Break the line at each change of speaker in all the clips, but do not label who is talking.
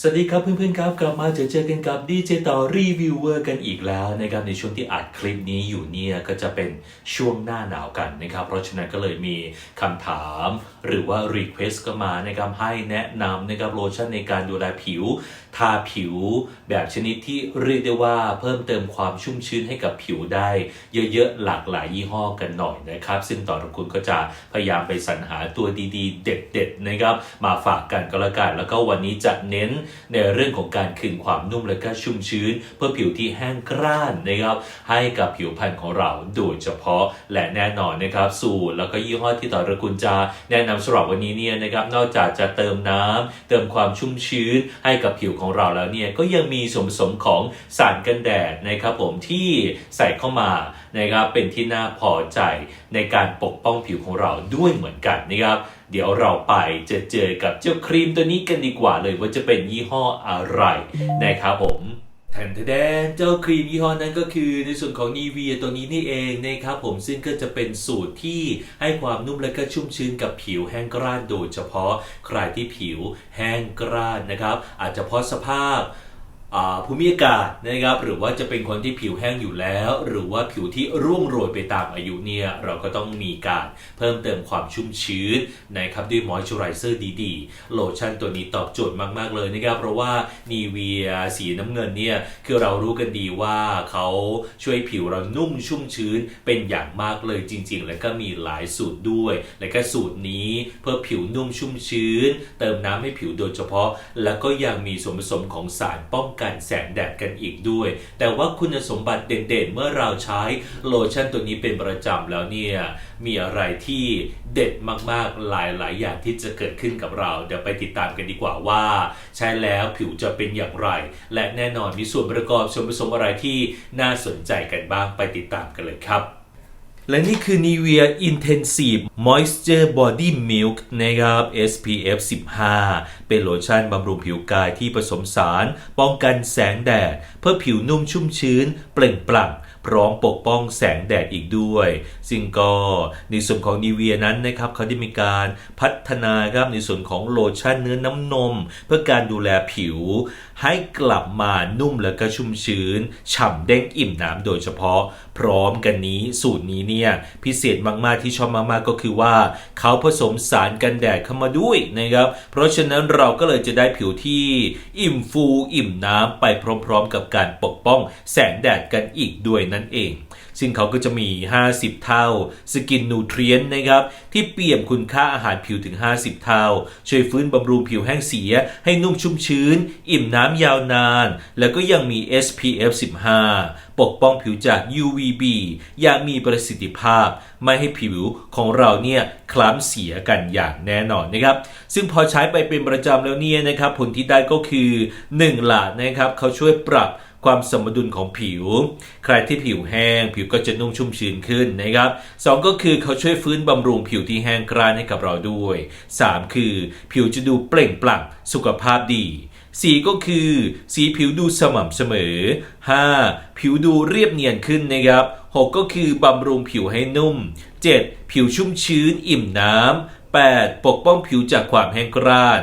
สวัสดีครับเพื่อนๆครับกลับมาเจอเจอกันกับดีเจต่อรีวิวเวอร์กันอีกแล้วนะครับในช่วงที่อัดคลิปนี้อยู่เนี่ยก็จะเป็นช่วงหน้าหนาวกันนะครับเพราะฉะนั้นก็เลยมีคำถามหรือว่ารีเควสก็มานะครับให้แนะนำนะครับโลชั่นในการดูแลผิว ทาผิวแบบชนิดที่เรียกได้ว่าเพิ่มเติมความชุ่มชื้นให้กับผิวได้ เยอะๆหลากหลายยี่ห้อกันหน่อยนะครับ ซึ่งต่อรคุณก็จะพยายามไปสรรหาตัวดีๆ เด็ดๆนะครับมาฝากกันก็แล้วกัน แล้วก็วันนี้จะเน้นในเรื่องของการคืนความนุ่มและก็ชุ่มชื้น เพื่อผิวที่แห้งกร้านนะครับให้กับผิวพรรณของเราโดยเฉพาะและแน่นอนนะครับสูตรแล้วก็ยี่ห้อที่ต่อรคุณจะแนะนำสำหรับวันนี้เนี่ยนะครับนอกจากจะเติมน้ำเติมความชุ่มชื้นให้กับผิวของเราแล้วเนี่ยก็ยังมีส่วนผสมของสารกันแดดนะครับผมที่ใส่เข้ามานะครับเป็นที่น่าพอใจในการปกป้องผิวของเราด้วยเหมือนกันนะครับ เดี๋ยวเราไปเจอเจอกับเจ้าครีมตัวนี้กันดีกว่าเลยว่าจะเป็นยี่ห้ออะไรนะครับผมแทนแดนเจ้าครีมยี่ห้อนั้นก็คือในส่วนของนีเวียตัวนี้นี่เองนะครับผมซึ่งก็จะเป็นสูตรที่ให้ความนุ่มและก็ชุ่มชื้นกับผิวแห้งกร้านโดยเฉพาะใครที่ผิวแห้งกร้านนะครับ อาจจะเพราะสภาพ ภูมิอากาศนะครับหรือว่าจะเป็นคนที่ผิวแห้งอยู่แล้ว หรือว่าผิวที่ร่วงโรยไปตามอายุเนี่ยเราก็ต้องมีการเพิ่มเติมความชุ่มชื้นนะครับด้วยมอยส์เจอไรเซอร์ดีๆโลชั่นตัวนี้ตอบโจทย์มากๆเลยนะครับเพราะว่านีเวียสีน้ำเงินเนี่ยคือเรารู้กันดีว่าเขาช่วยผิวเรานุ่มชุ่มชื้นเป็นอย่างมากเลยจริง ๆ แล้วก็มีหลายสูตรด้วย และก็สูตรนี้เพื่อผิวนุ่มชุ่มชื้น เติมน้ำให้ผิวโดยเฉพาะ แล้วก็ยังมีส่วนผสมของสารป้องกันแสงแดดกันอีกด้วย แต่ว่าคุณสมบัติเด่นๆ เมื่อเราใช้โลชั่นตัวนี้เป็นประจำแล้วเนี่ยมีอะไรที่เด็ดมากๆหลายๆ อย่างที่จะเกิดขึ้นกับเรา เดี๋ยวไปติดตามกันดีกว่าว่า ใช้แล้วผิวจะเป็นอย่างไร และแน่นอนมีส่วนประกอบส่วนผสมอะไรที่น่าสนใจกันบ้างไปติดตามกันเลยครับ และนี่คือ Nivea Intensive Moisture Body Milk นะครับ SPF 15 เป็นโลชั่นบำรุงผิวกายที่ผสมสาร ป้องกันแสงแดด เพื่อผิวนุ่มชุ่มชื้น เปล่งปลั่ง พร้อมปกป้องแสงแดดอีกด้วย ซึ่งก็ในส่วนของนีเวียนั้นนะครับเขาได้มีการพัฒนาครับในส่วนของโลชั่นเนื้อน้ำนม เพื่อการดูแลผิว ให้กลับมานุ่มและก็ชุ่มชื้น ฉ่ำเด้งอิ่มน้ำโดยเฉพาะ พร้อมกันนี้สูตรนี้เนี่ยพิเศษมากๆที่ชอบมากๆก็คือว่าเขาผสมสารกันแดดเข้ามาด้วยนะครับ เพราะฉะนั้นเราก็เลยจะได้ผิวที่อิ่มฟูอิ่มน้ำไปพร้อม ๆ กับการปกป้องแสงแดดกันอีกด้วยนั่นเอง ซึ่งเขาก็จะมี 50 เท่า สกินนูเทรียนนะครับ ที่เปี่ยมคุณค่าอาหารผิวถึง 50 เท่า ช่วยฟื้นบำรุงผิวแห้งเสีย ให้นุ่มชุ่มชื้น อิ่มน้ำยาวนาน แล้วก็ยังมี SPF 15 ปกป้องผิวจาก UVB อย่างมีประสิทธิภาพ ไม่ให้ผิวของเราเนี่ยคล้ำเสียกันอย่างแน่นอนนะครับ ซึ่งพอใช้ไปเป็นประจำแล้วเนี่ยนะครับ ผลที่ได้ก็คือ 1 หลานะครับ เขาช่วยปรับ ความสมดุลของผิว ใครที่ผิวแห้ง ผิวก็จะนุ่มชุ่มชื้นขึ้นนะครับสองก็คือเขาช่วยฟื้นบำรุงผิวที่แห้งกร้านให้กับเราด้วย 3 คือ ผิวจะดูเปล่งปลั่งสุขภาพดี4ก็คือสีผิวดูสม่ำเสมอ 5. ผิวดูเรียบเนียนขึ้นนะครับ 6 ก็คือบำรุงผิวให้นุ่ม 7. ผิวชุ่มชื้นอิ่มน้ำ 8. ปกป้องผิวจากความแห้งกร้าน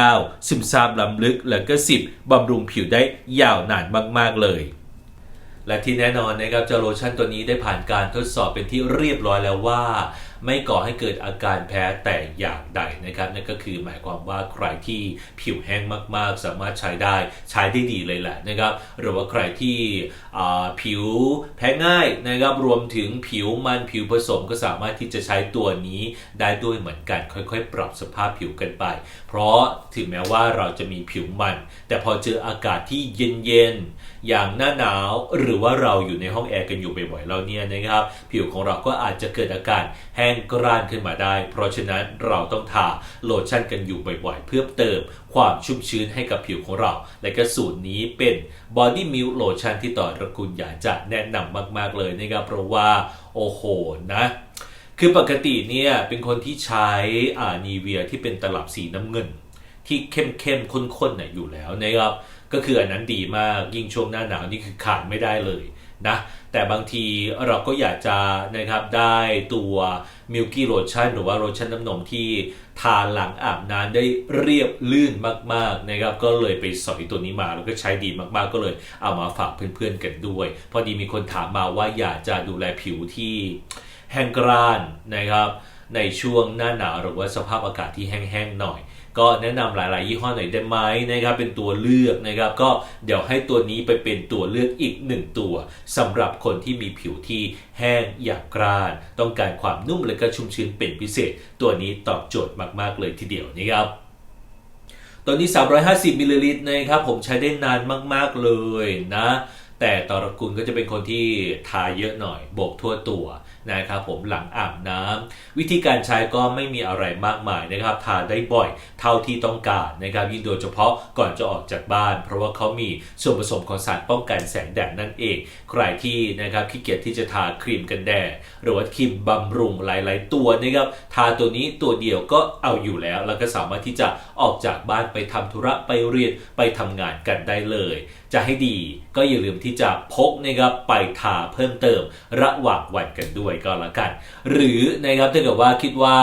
9. ซึมซาบล้ำลึก และก็ 10. บำรุงผิวได้ยาวนานมาก ๆ เลย และที่แน่นอนนะครับเจ้าโลชั่นตัวนี้ได้ผ่านการทดสอบเป็นที่เรียบร้อยแล้วว่า ไม่ก่อให้เกิดอาการแพ้แต่อย่างใดนะครับนั่นก็คือหมายความว่าใครที่ผิวแห้งมากๆ สามารถใช้ได้ใช้ได้ดีเลยแหละนะครับหรือว่าใครที่ผิวแพ้ง่ายนะครับรวมถึงผิวมันผิวผสมก็สามารถที่จะใช้ตัวนี้ได้ด้วยเหมือนกันค่อยๆ ปรับสภาพผิวกันไป เพราะถึงแม้ว่าเราจะมีผิวมัน แต่พอเจออากาศที่เย็นๆอย่างหน้าหนาวหรือว่าเราอยู่ในห้องแอร์กันอยู่บ่อยๆเราเนี่ยนะครับ ผิวของเราก็อาจจะเกิดอาการแห้งกร้านขึ้นมาได้ เพราะฉะนั้นเราต้องทาโลชั่นกันอยู่บ่อยๆ เพื่อเติมความชุ่มชื้นให้กับผิวของเรา และก็สูตรนี้เป็น Body Milk Lotion ที่ต่อระกุลอยากจะแนะนำมากๆเลยนะครับเพราะว่าโอ้โหนะคือปกติเนี่ยเป็นคนที่ใช้อ่านีเวียที่เป็นตลับสีน้ำเงิน ที่เข้มเข้มๆข้นๆน่ะอยู่แล้วนะครับก็คืออันนั้นดีมากยิ่งช่วงหน้าหนาวนี่คือขาดไม่ได้เลย นะแต่บางทีเราก็อยากจะนะครับได้ตัวมิลกี้โ t ชั่นหรือว่าโ t ชั่นน้ำนมที่ทานหลังอาบน้ำได้เรียบลื่นมากๆนะครับก็เลยไปสอยตัวนี้มาแล้วก็ใช้ดีมากๆก็เลยเอามาฝากเพื่อนๆกันด้วย พอดีมีคนถามมาว่าอยากจะดูแลผิวที่แห้งกร้านนะครับในช่วงหน้าหนาวหรือว่าสภาพอากาศที่แห้งๆหน่อย ก็แนะนำหลาย ๆ ยี่ห้อหน่อยได้ไหมนะครับเป็นตัวเลือกนะครับก็เดี๋ยวให้ตัวนี้ไปเป็นตัวเลือกอีกหนึ่งตัวสำหรับคนที่มีผิวที่แห้งอยากกร้าน ต้องการความนุ่มและก็ชุ่มชื้นเป็นพิเศษ ตัวนี้ตอบโจทย์มาก ๆ เลยทีเดียวนะครับตัวนี้ 350มิลลิลิตรนะครับผมใช้ได้นานมาก ๆ เลยนะ แต่ตรกูลก็จะเป็นคนที่ทาเยอะหน่อยโบกทั่วตัวนะครับผมหลังอาบน้ำวิธีการใช้ก็ไม่มีอะไรมากมายนะครับทาได้บ่อยเท่าที่ต้องการนะครับยิ่งโดยเฉพาะก่อนจะออกจากบ้าน เพราะว่าเขามีส่วนผสมของสารป้องกันแสงแดดนั่นเอง ใครที่นะครับขี้เกียจที่จะทาครีมกันแดดหรือว่าครีมบำรุงหลาย ๆ ตัวนะครับทาตัวนี้ตัวเดียวก็เอาอยู่แล้ว แล้วก็สามารถที่จะออกจากบ้านไปทำธุระไปเรียนไปทำงานกันได้เลย จะให้ดีก็อย่าลืมที่จะพกนะครับไปทาเพิ่มเติมระหว่างวันกันด้วยก็แล้วกัน หรือนะครับถ้าเกิดว่าคิดว่า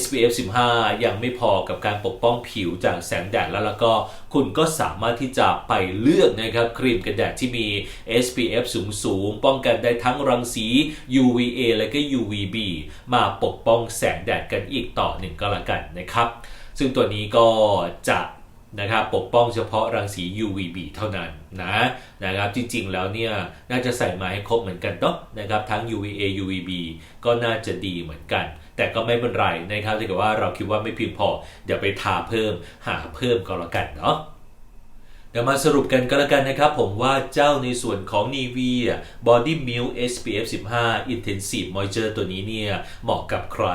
SPF 15 ยังไม่พอกับการปกป้องผิวจากแสงแดดแล้วแล้วก็คุณก็สามารถที่จะไปเลือกนะครับครีมกันแดดที่มี SPF สูงสูงๆป้องกันได้ทั้งรังสี UVA และก็ UVB มาปกป้องแสงแดดกันอีกต่อหนึ่งก็แล้วกันนะครับ ซึ่งตัวนี้ก็จะ นะครับปกป้องเฉพาะรังสี UVB เท่านั้นนะนะครับจริงๆแล้วเนี่ยน่าจะใส่มาให้ครบเหมือนกันเนาะนะครับทั้ง UVA UVB ก็น่าจะดีเหมือนกัน แต่ก็ไม่เป็นไรนะครับถ้าเกิดว่าเราคิดว่าไม่เพียงพอเดี๋ยวไปทาเพิ่มหาเพิ่มก็แล้วกันเนาะ เดี๋ยวมาสรุปกันก็แล้วกันนะครับผมว่าเจ้าในส่วนของ Nivea Body Milk SPF 15 Intensive Moisture ตัวนี้เนี่ย เหมาะกับใคร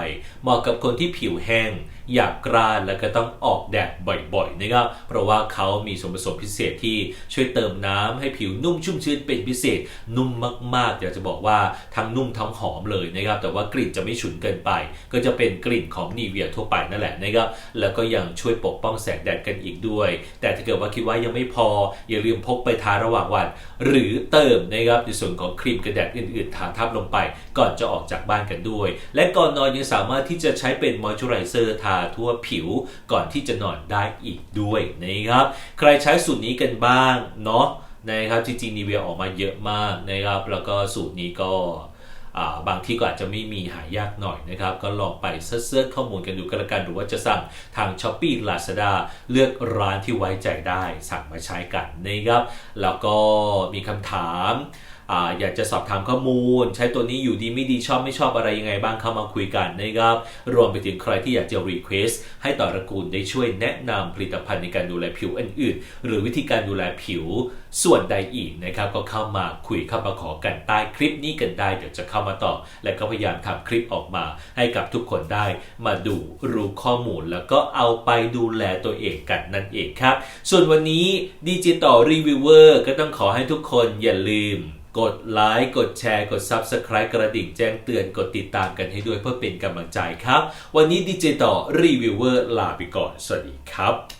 เหมาะกับคนที่ผิวแห้ง อยากกร้านแล้วก็ต้องออกแดดบ่อยๆนะครับ เพราะว่าเขามีส่วนผสมพิเศษที่ช่วยเติมน้ำให้ผิวนุ่มชุ่มชื้นเป็นพิเศษ นุ่มมากๆอยากจะบอกว่าทั้งนุ่มทั้งหอมเลยนะครับ แต่ว่ากลิ่นจะไม่ฉุนเกินไป ก็จะเป็นกลิ่นของ Nivea ทั่วไปนั่นแหละนะครับ แล้วก็ยังช่วยปกป้องแสงแดดกันอีกด้วย แต่ถ้าเกิดว่าคิดว่ายังไม่พอ อย่าลืมพกไปทาระหว่างวัน หรือเติมนะครับในส่วนของครีมกันแดดอื่นๆทาทับลงไป ก่อนจะออกจากบ้านกันด้วย และก่อนนอนยังสามารถที่จะใช้เป็นมอยเจอไรเซอร์ทาทั่วผิวก่อนที่จะนอนได้อีกด้วยนะครับใครใช้สูตรนี้กันบ้างเนาะนะครับจริงๆนีเวียออกมาเยอะมากนะครับแล้วก็สูตรนี้ก็ บางที่ก็อาจจะไม่มีหายากหน่อยนะครับ ก็ลองไปเสิร์ชข้อมูลกันดูกันละกันหรือว่าจะสั่งทาง s h อ p e e Lazada เลือกร้านที่ไว้ใจได้ สั่งมาใช้กันนะครับแล้วก็มีคำถาม อยากจะสอบถามข้อมูล ใช้ตัวนี้อยู่ดีไม่ดีชอบไม่ชอบอะไรยังไงบ้างเข้ามาคุยกันนะครับรวมไปถึงใครที่อยากจะ Request ให้ต่อระกูลได้ช่วยแนะนำผลิตภัณฑ์ในการดูแลผิวอื่นๆ หรือวิธีการดูแลผิวส่วนใดอีกนะครับก็เข้ามาคุยเข้ามาขอกันใต้คลิปนี้กันได้เดี๋ยวจะเข้ามาตอบและก็พยายามทำคลิปออกมา ให้กับทุกคนได้มาดูรู้ข้อมูล แล้วก็เอาไปดูแลตัวเองกันนั่นเองครับ ส่วนวันนี้ดิจิตอลรีวิวเวอร์ก็ต้องขอให้ทุกคนอย่าลืม กดไลค์กดแชร์กด Subscribe กระดิ่งแจ้งเตือนกดติดตามกันให้ด้วยเพื่อเป็นกำลังใจครับ วันนี้ดีเจต่อรีวิวเวอร์ลาไปก่อน สวัสดีครับ